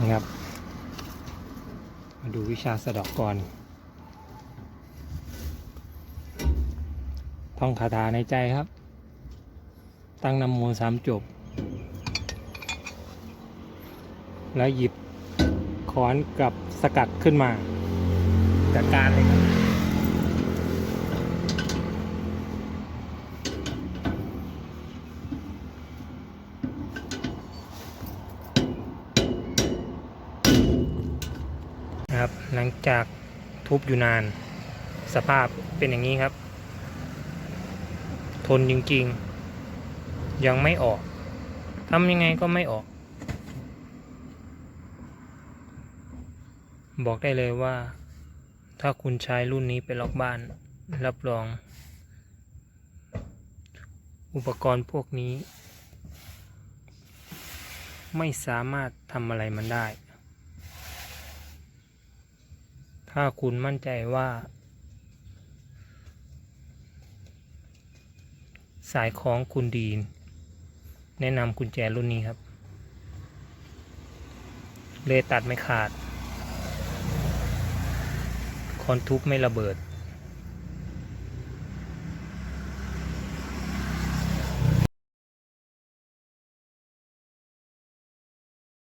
นะครับ มาดูวิชาสะดอกก่อน ท่องคาถาในใจครับ ตั้งนำโมสามจบ แล้วหยิบค้อนกับสกัดขึ้นมา จัดการเลยครับ นะครับ หลังจากทุบอยู่นาน สภาพเป็นอย่างนี้ครับ ทนจริงๆ ยังไม่ออกทำยังไงก็ไม่ออก บอกได้เลยว่า ถ้าคุณใช้รุ่นนี้ไปล็อกบ้าน รับรอง อุปกรณ์พวกนี้ ไม่สามารถทำอะไรมันได้ ถ้าคุณมั่นใจว่า สายของคุณดีน แนะนำกุญแจรุ่นนี้ครับ เลยตัดไม่ขาด คอนทุบไม่ระเบิด